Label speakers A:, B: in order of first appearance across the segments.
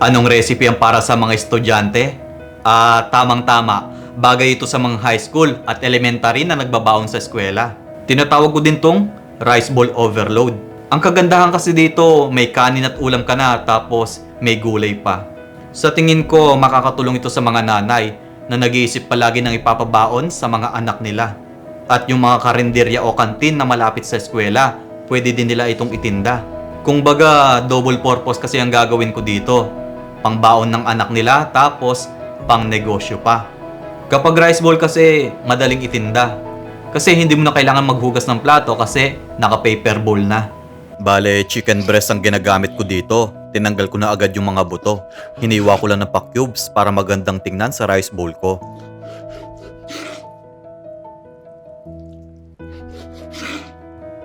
A: Anong recipe ang para sa mga estudyante? Ah, tamang-tama. Bagay ito sa mga high school at elementary na nagbabaon sa eskwela. Tinatawag ko din tong rice bowl overload. Ang kagandahan kasi dito, may kanin at ulam ka na tapos may gulay pa. Sa tingin ko, makakatulong ito sa mga nanay na nag-iisip palagi ng ipapabaon sa mga anak nila. At yung mga karinderya o kantin na malapit sa eskwela, pwede din nila itong itinda. Kung baga, double purpose kasi ang gagawin ko dito. Pangbaon ng anak nila, tapos pang negosyo pa. Kapag rice bowl kasi, madaling itinda. Kasi hindi mo na kailangan maghugas ng plato kasi naka-paper bowl na. Bale, chicken breast ang ginagamit ko dito. Tinanggal ko na agad yung mga buto. Hiniwa ko lang ng pa-cubes para magandang tingnan sa rice bowl ko.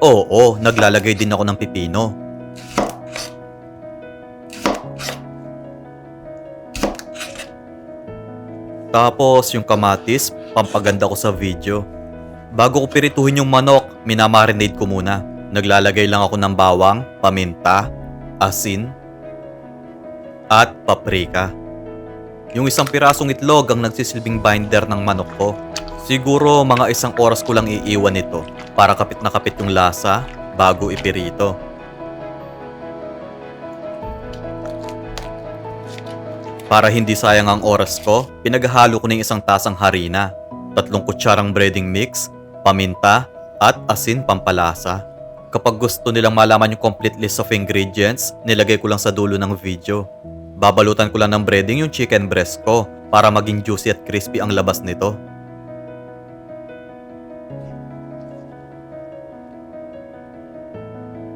A: Oo, naglalagay din ako ng pipino. Tapos yung kamatis, pampaganda ko sa video. Bago ko pirituhin yung manok, minamarinate ko muna. Naglalagay lang ako ng bawang, paminta, asin, at paprika. Yung isang pirasong itlog ang nagsisilbing binder ng manok ko. Siguro mga isang oras ko lang iiwan ito para kapit na kapit yung lasa bago ipirito. Para hindi sayang ang oras ko, pinaghalo ko ng isang tasang harina, tatlong kutsarang breading mix, paminta, at asin pampalasa. Kapag gusto nilang malaman yung complete list of ingredients, nilagay ko lang sa dulo ng video. Babalutan ko lang ng breading yung chicken breast ko para maging juicy at crispy ang labas nito.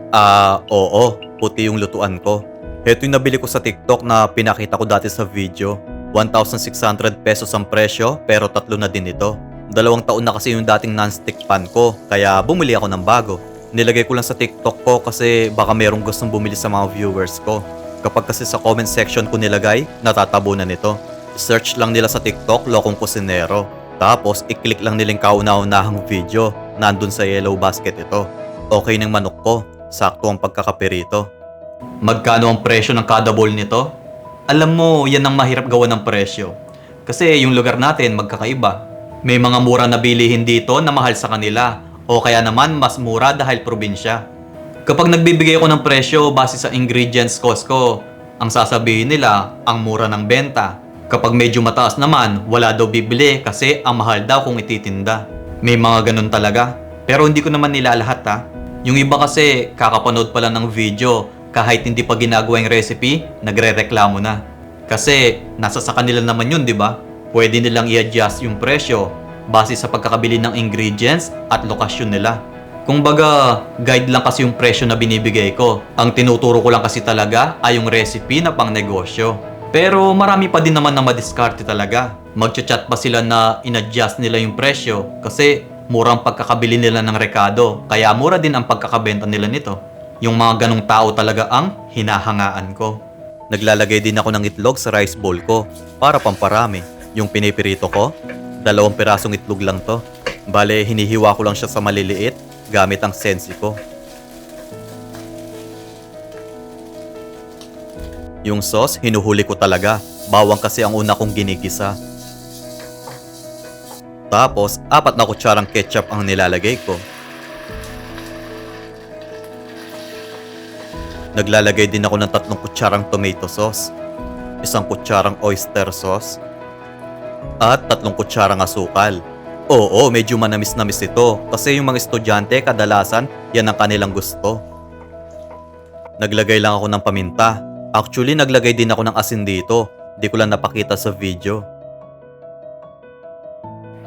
A: Ah, oo, puti yung lutuan ko. Heto yung nabili ko sa TikTok na pinakita ko dati sa video. 1,600 pesos ang presyo pero tatlo na din ito. Dalawang taon na kasi yung dating non-stick pan ko kaya bumili ako ng bago. Nilagay ko lang sa TikTok ko kasi baka merong gustong bumili sa mga viewers ko. Kapag kasi sa comment section ko nilagay, natatabunan nito. Search lang nila sa TikTok, Lokong Kusinero. Tapos, i-click lang nilang kauna-unahang video. Nandun sa yellow basket ito. Okay ng manok ko. Sakto ang pagkakapirito. Magkano ang presyo ng kada bowl nito? Alam mo, yan ang mahirap gawa ng presyo. Kasi yung lugar natin magkakaiba. May mga mura na bilihin dito na mahal sa kanila. O kaya naman mas mura dahil probinsya. Kapag nagbibigay ako ng presyo base sa ingredients cost ko, ang sasabihin nila, ang mura ng benta. Kapag medyo mataas naman, wala daw bibili kasi ang mahal daw kung ititinda. May mga ganun talaga. Pero hindi ko naman nila lahat ha. Yung iba kasi kakapanood pa lang ng video, kahit hindi pa ginagawa yung recipe, nagre-reklamo na. Kasi nasa sa kanila naman yun, di ba? Pwede nilang i-adjust yung presyo base sa pagkakabili ng ingredients at lokasyon nila. Kung baga, guide lang kasi yung presyo na binibigay ko. Ang tinuturo ko lang kasi talaga ay yung recipe na pang negosyo. Pero marami pa din naman na madiskarte talaga. Magchat-chat pa sila na in-adjust nila yung presyo kasi murang pagkakabili nila ng rekado. Kaya mura din ang pagkakabenta nila nito. Yung mga ganong tao talaga ang hinahangaan ko. Naglalagay din ako ng itlog sa rice bowl ko para pamparami. Yung pinipirito ko, dalawang pirasong itlog lang to. Bale, hinihiwa ko lang siya sa maliliit gamit ang sensi ko. Yung sauce, hinuhuli ko talaga. Bawang kasi ang una kong ginigisa. Tapos, apat na kutsarang ketchup ang nilalagay ko. Naglalagay din ako ng tatlong kutsarang tomato sauce, isang kutsarang oyster sauce, at tatlong kutsarang asukal. Oo, medyo manamis-namis ito kasi yung mga estudyante kadalasan yan ang kanilang gusto. Naglagay lang ako ng paminta. Actually, naglagay din ako ng asin dito. Di ko lang napakita sa video.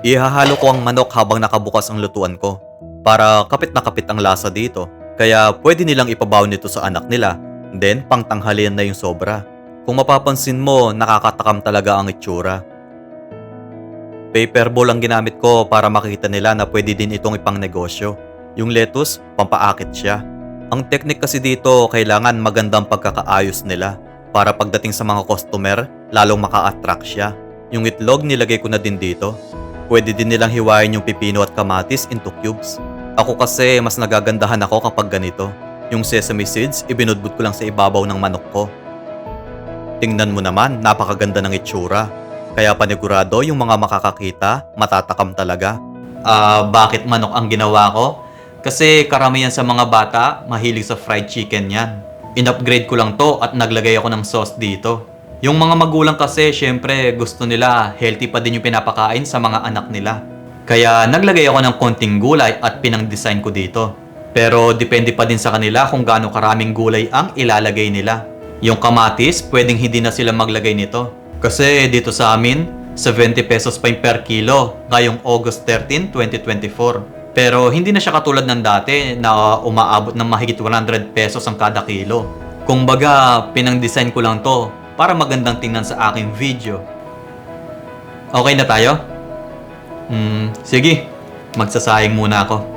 A: Ihahalo ko ang manok habang nakabukas ang lutuan ko para kapit na kapit ang lasa dito. Kaya pwede nilang ipabaw nito sa anak nila. Then, pangtanghalian na yung sobra. Kung mapapansin mo, nakakatakam talaga ang itsura. Paper bowl ang ginamit ko para makita nila na pwede din itong ipang negosyo. Yung lettuce, pampaakit siya. Ang technique kasi dito, kailangan magandang pagkakaayos nila para pagdating sa mga customer, lalong maka-attract siya. Yung itlog nilagay ko na din dito. Pwede din nilang hiwain yung pipino at kamatis into cubes. Ako kasi mas nagagandahan ako kapag ganito. Yung sesame seeds, ibinudbud ko lang sa ibabaw ng manok ko. Tingnan mo naman, napakaganda ng itsura. Kaya panigurado yung mga makakakita, matatakam talaga. Ah, bakit manok ang ginawa ko? Kasi karamihan sa mga bata, mahilig sa fried chicken yan. In-upgrade ko lang to at naglagay ako ng sauce dito. Yung mga magulang kasi, syempre, gusto nila healthy pa din yung pinapakain sa mga anak nila. Kaya naglagay ako ng konting gulay at pinang-design ko dito. Pero depende pa din sa kanila kung gaano karaming gulay ang ilalagay nila. Yung kamatis, pwedeng hindi na sila maglagay nito. Kasi dito sa amin, 70 pesos pa yung per kilo ngayong August 13, 2024. Pero hindi na siya katulad ng dati na umaabot ng mahigit 100 pesos ang kada kilo. Kung baga, pinang-design ko lang to para magandang tingnan sa aking video. Okay na tayo? Hmm, sige. Magsasayang muna ako.